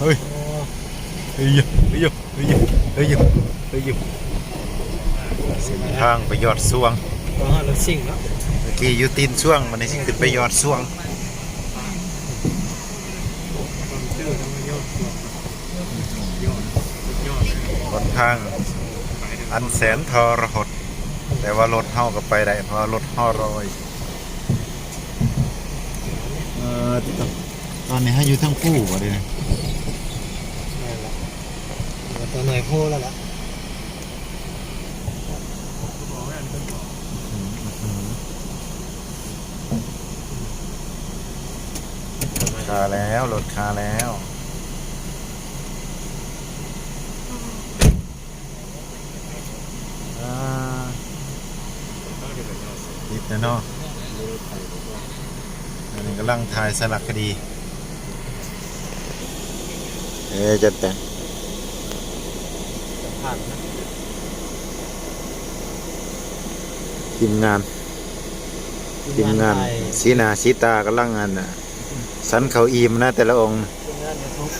เฮ้ยเฮ้ยเฮ้ยเฮ้ยเฮ้ยเฮ้ยเส้นทางไปยอดสวงอ๋อรถซิ่งเนาะเมื่อกี้อยู่ตีนสวงมันนี้สิขึ้นไปยอดสวงความเชื่อทำมายอดยอดยอดยอดบนทางอันแสนทรหด แต่ว่ารถเฮาก็ไปได้เพราะรถห่อรอยเออตอนนี้ให้อยู่ทั้งคู่บ่ได้นะ นั่นแหละเดี๋ยว ตัวหน่อยโพแล้วล่ะคาแล้วรถคาแล้วอ่าติดนะเนาะอันนี้กำลังถ่ายสลักคดี เอ๊ะจะแต่ง ผ่านนะทีมงานทีมงานสีหนาสีตากำลังงานน่ะ สันเขาอีมนะแต่ละองค์ทีมงานเนี่ยทุก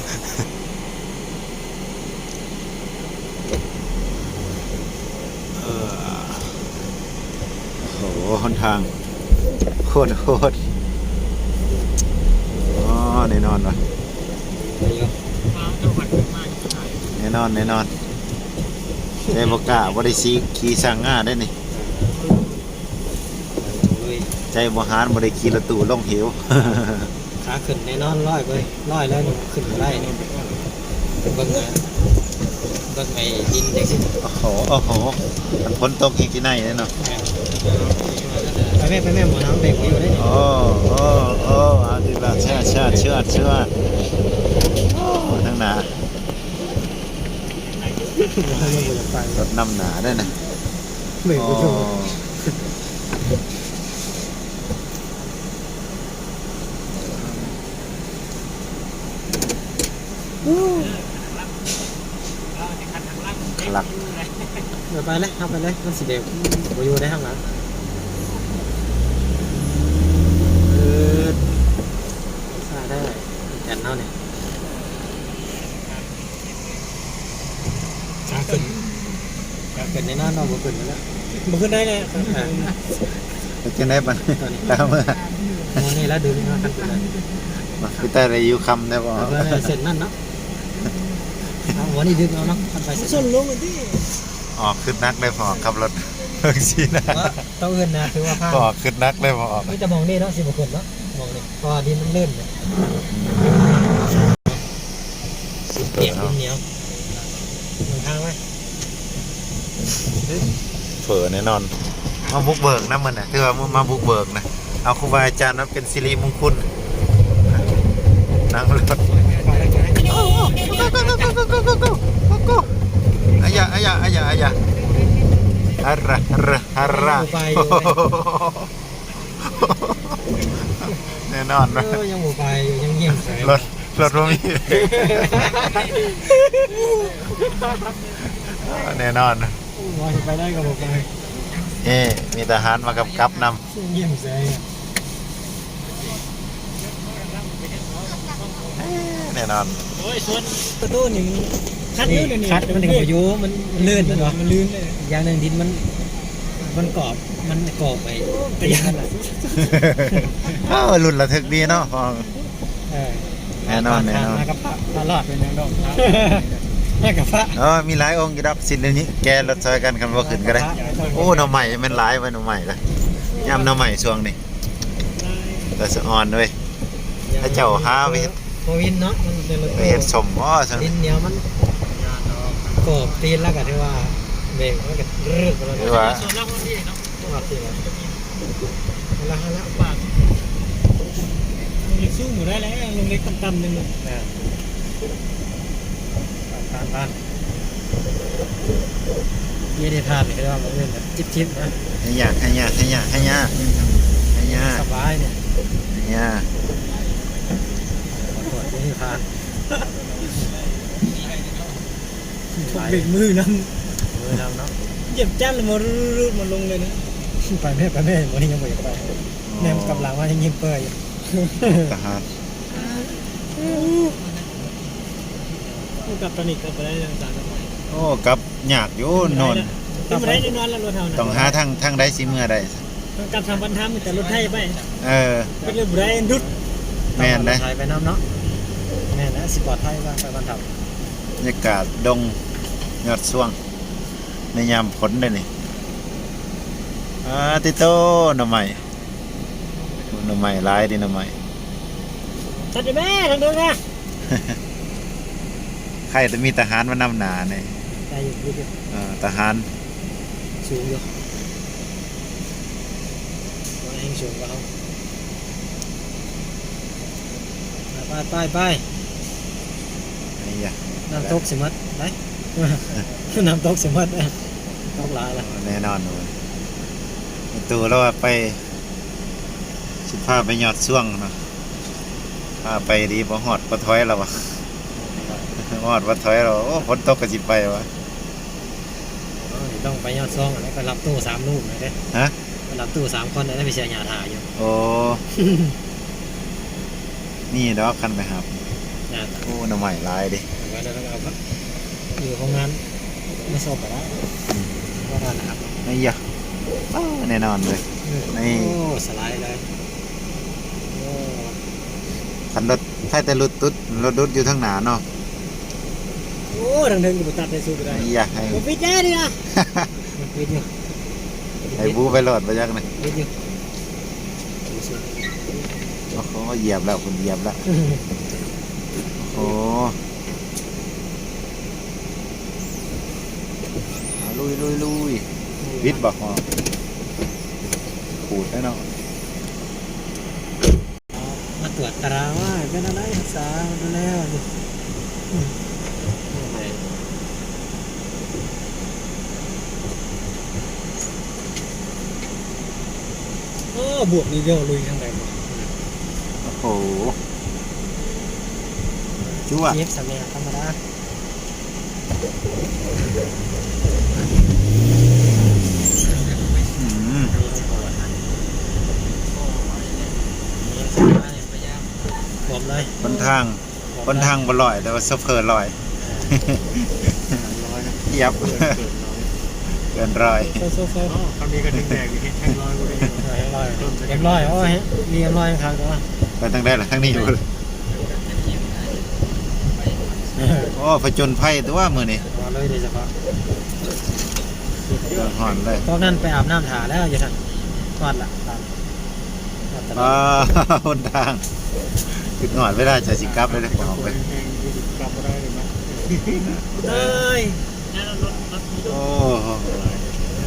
โอ้โหหนทางโคตรโคตรอ๋อแน่นอนวะไปอยู่แน่นอนแน่นอน ใจบกล้าบริสีขี่สั่งง่าได้นี่ลุยใจบหารบริขี่รถตู้ลงเหวขาขึ้นแน่นอนร้อยไปร้อยแล้วนี่ขึ้นบ่ได้นี่เบิ่งนะเบิ่งไอ้ดินจังซี่โอ้โหโอ้โหมันพ้นตกอีกที่ไหนเนี่ยเนาะไปแม่ไปแม่หมอน้ำเด็กอยู่ได้โอ้โอ้โอ้เอาดีละเชื่อเชื่อเชื่อเชื่อ รถนำหนาด้วยนะไม่โอ้บ่ชอบขลักเดี๋ยวไปเลยเอาไปเลยมันสิเด็กบ่อยู่ได้ข้างหลังเออใช่ได้แกนเนาะเนี่ยขาขึ้นขาขึ้ นในหน้าเนาขึ้นแล้วบ่ขึ้นได้เลยอ่าเป็นจังได้ปะตามเมื่อโมนี่แล้วดึงเนาขึ้นไปเลยมาพี่แต่อะไรอยู่คำได้บ่เอาไปเลยเสร็จนั่นเนาะเอาหัวนี่ดึงเอาเนาะขึ้นไปเสร็จส่วนลงอันที่ออกขึ้นนักได้พอขับรถเพิ่งสีนะต้องเอื้อนนะถือว่าพลาดออกขึ้นนักได้พอไม่จะมองนี่เนาะสิบกว่าคนเนาะมองนี่พราะว่าดินมันเลื่อนเนี่ยเปียกดินเหนียวมึงทางไหม เผลอแน่นอน มาบุกเบิกนะมันนะที่ว่ามาบุกเบิกนะ เอาครูบาอาจารย์มาเป็นสิริมงคลนั่งรถอายะอายะอายะอายะฮาระฮาระฮาระแน่นอนเอนะอยังหมูไปอยู่ยังเงียบใส่รถรถบ่มีแน่นอนนะ ว่าจะไปได้กับหมูไปเอ๊มีทหารมากำกับนเงียบใส่ำแน่นอน ประตูนี่มันคัดนี่อยู่เลยนี่คัดมันถึงอายุมันลื่นมันวะมันลื่นเลยอย่างหนึ่งดินมันมันกรอบมันกรอบไปแต่อยังละอ้าวรุ่นระทึกดีเนาะพอเออแน่นอนแน่นอน มากับพระตลอดเป็นยังดอก แม่กับพระเออมีหลายองค์กี่ดอกสินเดี๋ยวนี้ แกรถซอยกันกันว่าขึ้นก็ได้ โอ้หน่อใหม่มันหลายไว้หน่อใหม่ละยำหน่อใหม่ช่วงนี้แต่สะออนด้วยถ้าเจ้าหาไปเฮ็ดโควินเนาะมันเป็นรถไปเฮ็ดสมอ้อสังดินเหนียวมันกรอบตีนแล้วก็ที่ว่าเบรกมันก็รึกไปแล้วหรือว่าส่วนล่างคนที่เนาะต้องหัดตีแล้วละละละปากลงเล็กสู้หมูได้แล้วลงเล็กต่ำๆหนึ่งตานตานเยี่ยได้ทานเลยว่ามันเป็นแบบจิ๊บจิ๊บนะให้ยากให้ยากให้ยากให้ยากให้ยากสบายเนี่ยให้ยากตรวจที่ทานผมเบรกมือนั่นมือทำเนาะเหยียบจ้ำเลยมารูดๆมาลงเลยนะไปแม่ไปแม่วันนี้ยังไม่ไปแนมกับหลังว่ายังยิ้มเปื่อยทหาร กลับตอนนี้กลับไปได้ต่างๆกันไปโอ้กลับยากอยู่โนนขึ้นมาได้แน่นอนแล้วรถเท่านั้นต้องหาทางทางใดสิเมื่อใดต้องกลับทางบรรทัดมีแต่รถไทยไปเออเป็นเรื่องบุไรดุดแม่นเด้ไทยไปน้ำเนาะแม่นนะสิปลอดภัยว่าไปบ้านทับบรรยากาศดงยอดช่วง ในยามฝนได้นี่อาติโตหน่อไม้หน่อไม้หลายดิหน่อไม้ตัดไปแม่ทางเดินนะ ใครจะมีทหารมานำหนาเนี่ยได้อยู่อยู่เออทหารสูงอยู่ว่าแห่งสูงกว่าเขาไปไปไปไอ้ยะน้ำตกสิมัดไป น้ำตกสิมัดตกหลายละแน่นอนเลยตัวเราว่าไปสิพาไปยอดช่วงเนาะพาไปดีบ่ฮอดบ่ถอยเราวะ ฮอดบ่ถอยเราโอ้ฝนตกก็สิไปวะต้องไปยอดซองแล้ก็รับตู้สามลูกเลยเด้ฮะไปรับตู้สามคนได้ไปเสียหยาถ่ายอยู่ โอ้ นี่ดอกคันไปครับโอ้หน่อไม้หลายดิไว้แล้วก็เอาอยู่โรงงานไม่สอบแล้วก็ทานนะครับไอ้ยะแน่นอนเลยนี่โอ้สไลด์เลยคันรถใช่แต่รถตุ๊ดรถดุดอยู่ทางหนาเนาะ โอ้ทางเดินกูตัดได้สู้ไปได้ไอ้ยะให้ผมปิดแน่ดินะมันปิดอยู่ให้บูไปโหลดไปยักหน่อยปิดอยู่โอ้โหเหยียบแล้วคุณเหยียบแล้วโอ้โหเอาลุยลุยลุยวิทย์บอกฮอขูดแน่นอนมาตรวจตารางว่าเป็นอะไรรักษาดูแล้วดิอืม โอ้บวกนี่เดียวลุยทางไหนมาโอ้โหจั่วเย็บสำเนียงธรรมดาอืมผมเลยบนทางบนทางบ่ลอย แต่ว่าโซเฟอร์ลอยเหยียบเกินร้อย โซโซโซคำนี้ก็ถึงแดงนี่แข่งร้อยกูเลยเอ็ม ร้อยเอ็มร้อยโอ้ยมีเอ็มร้อยครับแต่ว่าไปทางได้ละทางนี้อยู่เลยโอ้ผจญภัยตัวมือนี่มาเลยโดยเฉพาะหอนเลยตอนนั้นไปอาบน้ำถาแล้วอยู่ท่านวัดละตามวัดตลอว้าดวหนทางขึ้นหอดไม่ได้จะสิกลับเลยเลยบอกไปกลับมาได้เลยมั้ยเอ้ยนั่นรถรถโอ้โห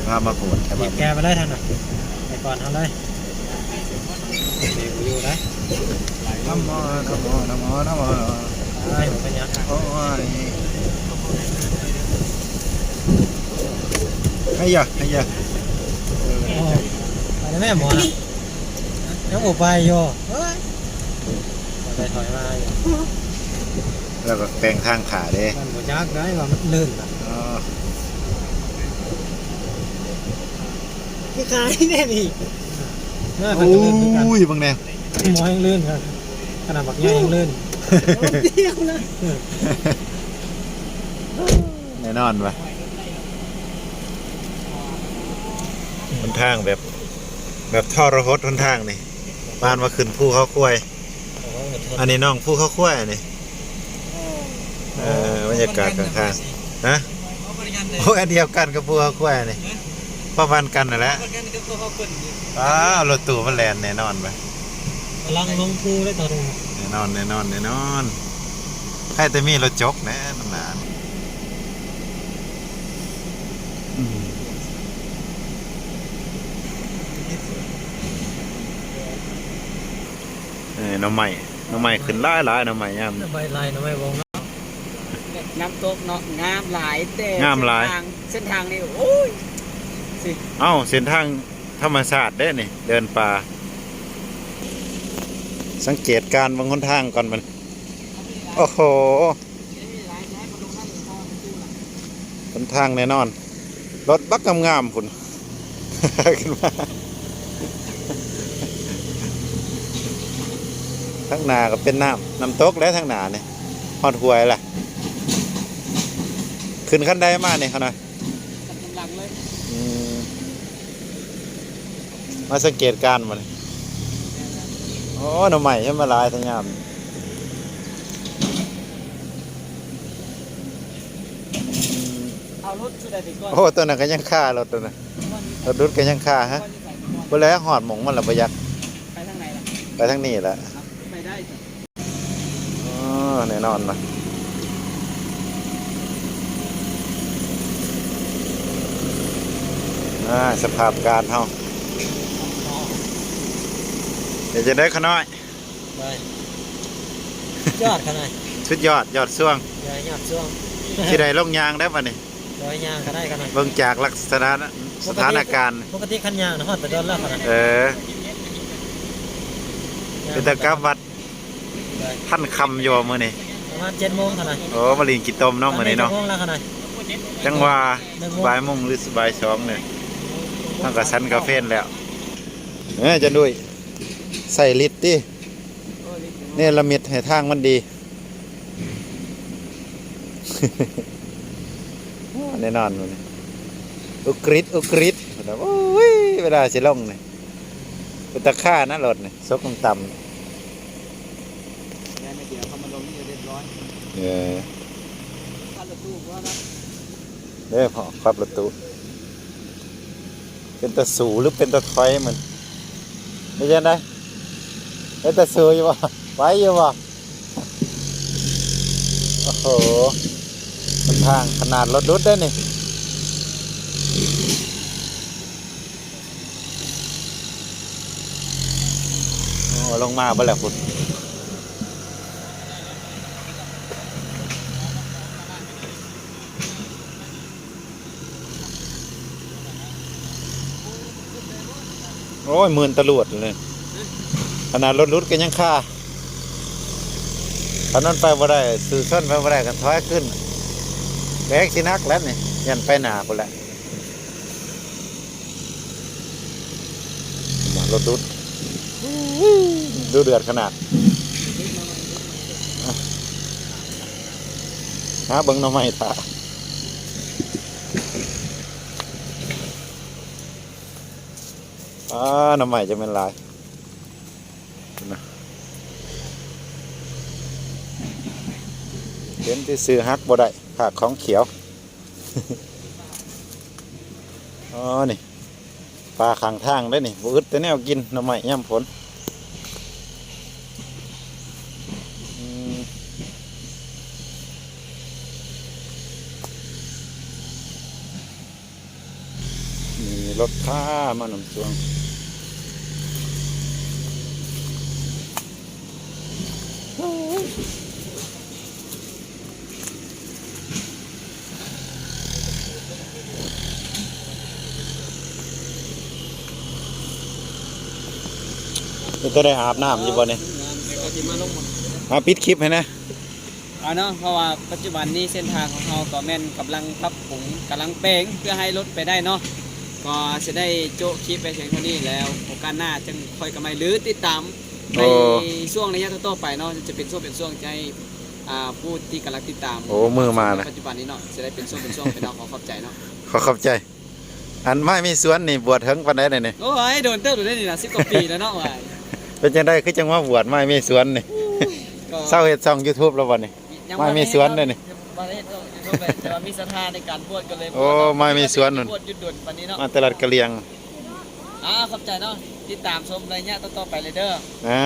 พามาโกดครับหยิบแกไปเลยท่านน่ะไป ก่อนทำเลยเดี๋ยวอยู่นะน้ำมอน้ำมอน้ำมอน้ำมอไอ้ผมเป็นยังโอ้ยให้ยะให้ยะโอ้ไปแม่หมอนะยังโอไปโยเฮ้ยไปถอยมาอยู่แล้วก็แปลงทางขาเด้มันบ่ยักได้ว่ามันลื่นอะ อ๋อ คือขายแน่นี่เมื่อโอเพิ่นก็ลื่นคือกัน้ยบางแนวหมอยังลื่นครับขนาดบักใหญ่ยังลื่นเดียวนะแน่นอนปะหนทางแบบ แบบท่อระหดหนทางนี่บ้านมาขึ้นภูเขากล้วย อันนี้น้องภูเขากล้วยอันนี่เออบรรยากาศข้างๆฮะโอ้ยอันเดียวกันกับภูเขากล้วยนี่ ประมาณกันนั่นแหละกันก็ตัวเขาขึ้นอ้าวรถตู้มันแลนแน่นอนไปกำลังลงภูได้ต่อตรงแน่นอนแน่นอนแน่นอนใครแต่มีรถจกแน่นานอืมเออหน้ำใหม่น้ำใหม่ขึ้นหลายหลายหน้ำใหม่ยามใบลายนะใบวงเนาะน้ำตกเนาะงามหลายแต่งามหลายเส้นทางเส้นทางนี่โอ้ย เอ้าเส้นทางธรรมศาสตร์ได้นี่ เดินป่า สังเกตการบางคนทางก่อนมัน โอ้โหบนทางแน่นอน รถบักงามๆคุณขึ้นมาทั้งหนาก็เป็นน้ำน้ำตกและทั้งหนาเนี่ยฮอดหวยล่ะ ขึ้นขั้นใดมากเนี่ยเขนาดกำลังเลย อืม มาสังเกตการณ์มาเลยโอ้หน่อใหม่ใช่มาหลายทั้งยามเอารถชุดใดไปก่อนโอ้ตัวนั้นก็ยังฆ่ารถตัวนั้นรถดุดก็ยังฆ่าฮะก่อนจะใส่ไปก่อนบ่แล้วหอดหมองมันละประหยัดไปทางไหนล่ะไปทั้งนี้แหละครับไปได้จ้ะอ๋อแน่นอนนะอ่าสภาพการเฮา เดี๋ยวจะได้ขน้อยไปยอดขนาดสุดยอดยอดช่วงยอดยอดช่วงที่ใดลงยางได้ป่ะนี่ร้อยยางก็ได้ขนาดเบิ่งจากลักษณะสถานการณ์ ปกติขันยางนะฮอดไปโดนแล้วขนาดเออเป็นตะกับวัดท่านคำอยู่มื้อนี้ประมาณเจ็ดโมงขนาดโอ้มาลินกินต้มเนาะมื้อนี้เนาะจ็ดโมงแล้วขนาดจังว่าหนึ่งโมงบ่ายโมงหรือบ่ายสองเนี่ยมันก็สันกาเฟนแล้วเออจะด้วย ใส่ลิตรดิเนี่ยละมิดให้ทางมันดีแน่นอนมันนี่อุกฤษอุกฤษโอ้ยเวลาสิลงนี่เป็นตะค่านะรถนี่ซกต่ำแม่ไม่เดี๋ยวเขามาลงนี่จะเรียบร้อยๆเออถ้ารถตู้ว่านะเด้อพอขับรถตู้เป็นตะสูหรือเป็นตะถอยมันไม่ใช่ได้ เป็นตะสูอยู่บ่ไหวอยู่บ่โอ้โหมันทางขนาดรถดุดได้นี่โอ้ลงมาบ่แล้วคุณโอ้ยหมื่นตำรวจเลย ขนาดรถรุดก็ยังค่าตอนนั้นไปบ่ได้สื่อส้นไปบ่ได้กันถอยขึ้นแบกสินักแล้วนี่ยันไปหนาพุ่นและมารถรุดดูเดือดขนาดอะหาเบิ้งน้องใหม่ตาอ่าน้องใหม่จะเป็นลายนะ เห็นที่ซื้อฮักบ่ได้ขาดของเขียว อ๋อ นี่ ปลาขังทางได้นี่บ่อึดแต่แนวกินหน้ำใหม่ย่ำฝนมีรถข้ามานำสวง นี่ตัวได้อาบน้ำอยู่บ่เนี่ยก็จะมาลงหมดมาปิดคลิปให้นะเอาเนาะเพราะว่าปัจจุบันนี้เส้นทางของเราก็แม่นกำลังปรับปรุงกำลังแปลงเพื่อให้รถไปได้เนาะก็จะได้โจะคลิปไปเพียงเท่านี้แล้วโอกาสหน้าจึงคอยกันใหม่หรือติดตามในโอ้ช่วงระยะต่อๆไปเนาะจะเป็นช่วงเป็นช่วงใจอ่าผู้ที่กำลังติดตามโอ้มือมานะปัจจุบันนี้เนาะจะได้เป็นช่วงเป็นช่วงเป็นเราขอขอบใจเนาะขอขอบใจ อันไม่มีสวนนี่บวชเฮิงปานใดเนี่ยนี่โอ้ยโดนเติบโดนได้นี่นะสิบกว่าปีแล้วเนาะว่าย เป็นจังไดคือจังว่าบวชไม่มีสวนนี่ก็เศร้าเฮ็ดช่อง YouTube แล้วบ่นี่ยังไม่มีสวนเลยนี่บ่ได้เนาะอยู่แบบแต่ว่ามีศรัทธาในการบวชก็เลยโอ้ไม่มีสวนนู่นบวชหยุดด่วนวันนี้เนาะมาตลาดกะเหรียงอ่าขอบใจเนาะติดตามชมระยะต่อๆไปเลยเด้ออ่า